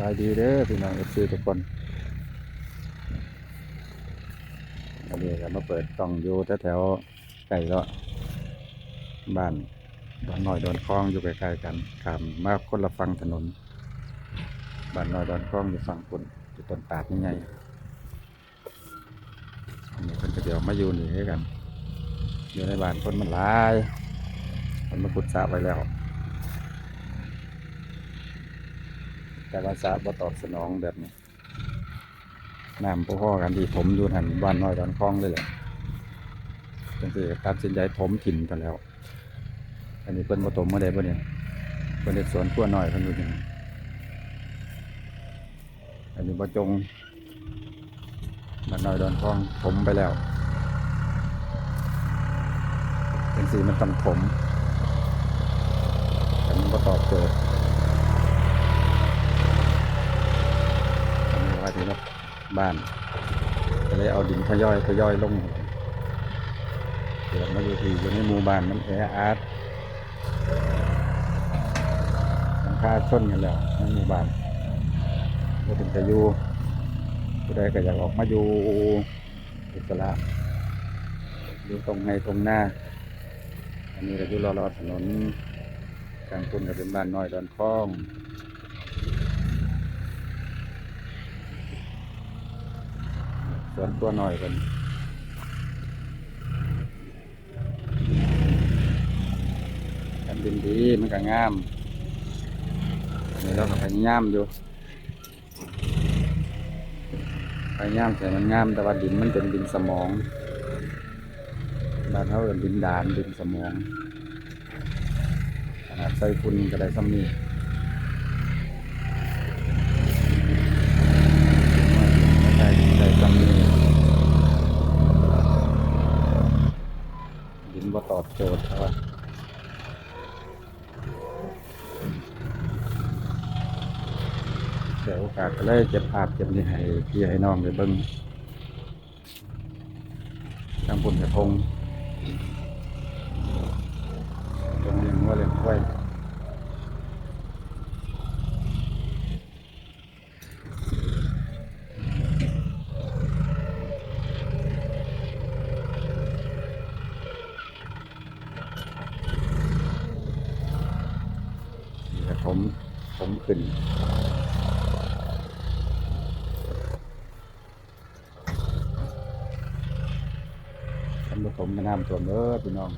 บายดีเด้อพี่น้องเอฟซีทุกคนวันนี้ก็มาเปิดกล่องอยู่แถวๆไก่เละบ้านดอนน้อยดอนคลองอยู่ใกล้ๆกันขามมาคนละฝั่งถนนบ้านน้อยดอนคลองอยู่ฝั่งคนอยู่ต้นตาดนี่ไงอันนี้เพิ่นก็เดี๋ยวมาอยู่นี่ให้กัน อยู่ในบ้านคนมันหลายมันมาขุดสระไว้แล้ว แต่ว่าสระบ่ตอบสนองแบบนี้น้ำพ่อกันที่ผมอยู่หันบ้านน้อยดอนคลองเลยแหละจังสิตัดสินใจถมถิ่นกันแล้ว อันนี้เพิ่นบ่ถมมาได้บ่เนี่ยเพิ่นเฮ็ดสวนครัวน้อยเพิ่นอยู่นี่อันนี้บ่จงบ้านน้อยดอนคลองถมไปแล้วจังสิมันต้องถมแต่มันบ่ตอบโจทย์ อันนี้ว่าที่รถ บ้านก็เลยเอาดินทยอยทยอยลงเดี๋ยวมาอยู่ที่อยู่ในหมู่บ้านมันแออัดมันค่าชนกันแล้วในหมู่บ้านก็ถึงจะอยู่ผู้ใดก็อยากออกมาอยู่อิสระอยู่ตรงในตรงหน้า อันนี้ก็อยู่รอๆถนนกลางคุณก็เป็นบ้านน้อยดอนคลอง สวนตัวหน่อยกันกันดินดีมันก็งามนนี้เราก็พยายามอยู่พยายามแต่มันงามแต่ว่าดินมันเป็นดินสมองบ้านเขาเป็นดินดานดินสมองขนาดใส่ฝุ่นก็ได้ซ้ำนี้ไม่ ได้ดินดินบ่ตอบโจทย์ครับเดี๋ยวโอกาสก็เลยเก็บภาพเก็บนี่ให้พี่ให้น้องไปเบิ่งทางปุ่นกระทงตรงนี้ว่าเล่นกล้ยนี่กระผมผม ขึ้น ท่านผู้ชมก็น้ำท่วมเด้อพี่น้อง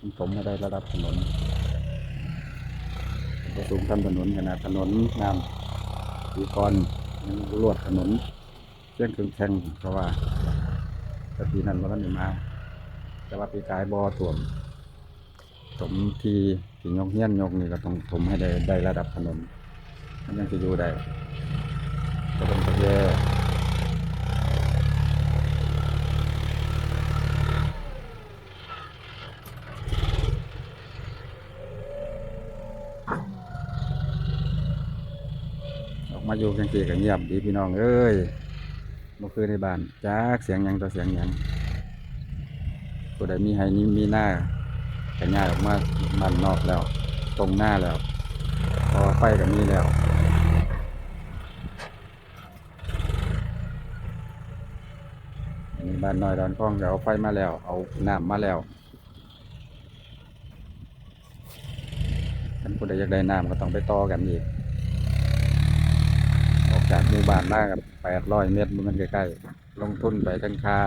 มันผมไม่ได้ระดับถนนก็สูงทำถนนขนาดถนนน้ำปีกรยังรวดถนนเชียงครึ่งแข่งเพราะว่าแต่ปีนั้นเราก็ไม่มา แต่ว่าปีกายบ่อท่วม ถมทีที่ยกเฮี้ยนยกนี่ก็ต้องถมให้ได้ได้ระดับถนนมันยังจะอยู่ได้ก็ต้องไปแย่ออกมาอยู่กันสีกันเงียบดีพี่น้องเอ้ยเมื่อคืนในบ้านจักเสียงยังต่อเสียงยังผู้ใดมีให้นี่มีหน้า ขยายออกมาบ้านนอกแล้ว ตรงหน้าแล้ว พอไฟกับมีแล้วนี่บ้านน้อยดอนคลองเดี๋ยวเอาไฟมาแล้ว เอาน้ำมาแล้วท่านผู้ใดอยากได้น้ำก็ต้องไปต่อกันอีก ออกจากหมู่บ้านมากับแปดร้อยเมตรมันใกล้ๆลงทุนไปทั้งค่า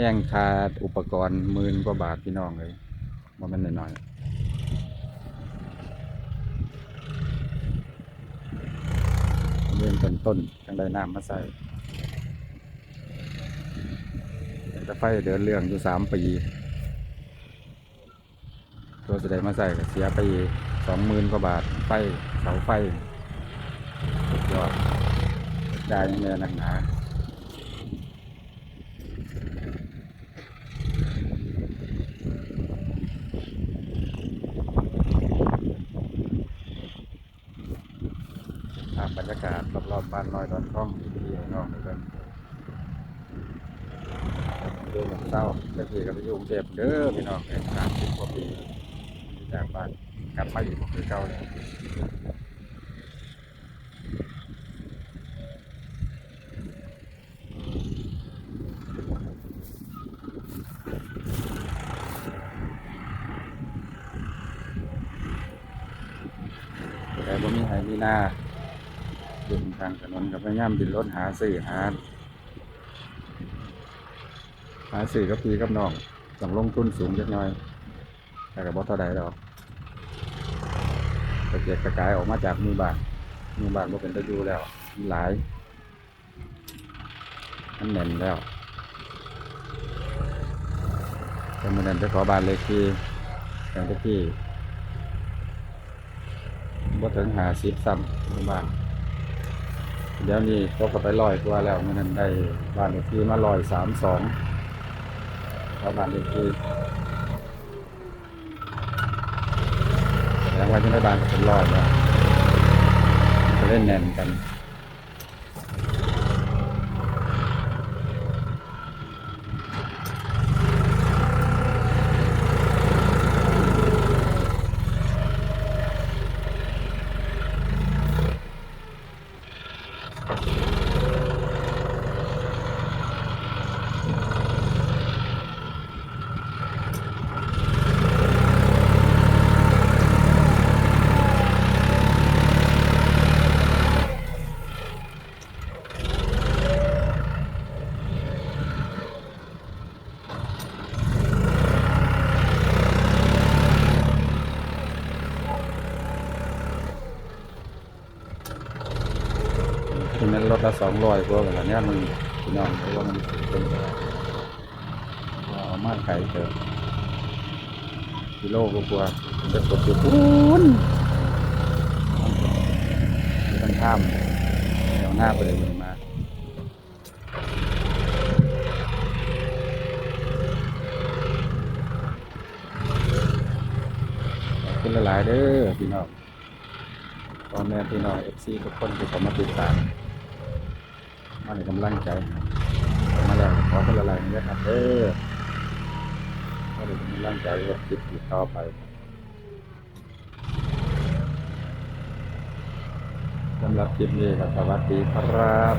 แห้งค่าอุปกรณ์หมื่นกว่าบาทพี่น้องเลยว่ามันน้อยๆเริ่มต้นต้นๆจังได้น้ำมาใส่แต่ไฟเดินเรื่องอยู่สามปีตัวสไดมาใส่เสียไปสองหมื่นกว่าบาท ไฟเสาไฟสุดยอดได้ยังไงนักหนา บรรยากาศรอบๆบ้านลอยดอนข้องที่น้อยเพื่อนเรื่อเศร้าจะคือกับอยู่กรุงเจ็บเด้อพี่น้องเป็นสามสิบกว่าปีจากบ้านกลับมาอยู่คือเก่าเลยแต่ว่ามีหายมีหน้า อยู่ทางถนนก็พยายามดินรถหาซื้อหา หาซื้อกับพี่กับน้องต้องลงทุนสูงจักหน่อย แต่ก็บ่เท่าใดดอกกระเจิดกระจายออกมาจากมู่บ้านมู่บ้านบ่เป็นตะยูแล้วหลายมันแน่นแล้วแต่มื้อนั้นไปขอบานเลขที่แต่ตะกี้บ่ถึง50ซ้ำมู่บ้าน เดี๋ยวนี้ตกก็ไปลอยกว่าแล้วมื่อนั้นได้บ้านเลขที่มา132ขาบ้านเลขที่แล้วว่าที่ในบ้านก็เป็นรอดแล้วจะเล่นแน่นกัน รถละสองร้อยกว่ากันแล้วเนี่ยมันพี่น้องเพราะว่ามันเป็นเอามาไกลเกินกิโลกว่าจะกดอยู่ปูนไม่ต้องข้ามเดี๋ยวหน้าไปเลยมาขอบคุณหลายๆเด้อพี่น้องตอนแม่พี่น้องเอฟซีทุกคนที่เขามาติดตาม ให้กำลังใจมาแล้วขอคนละลายนะครับเออก็ได้กำลังใจว่าติดอยู่ต่อไปสำหรับคลิปนี้ก็สวัสดีครับ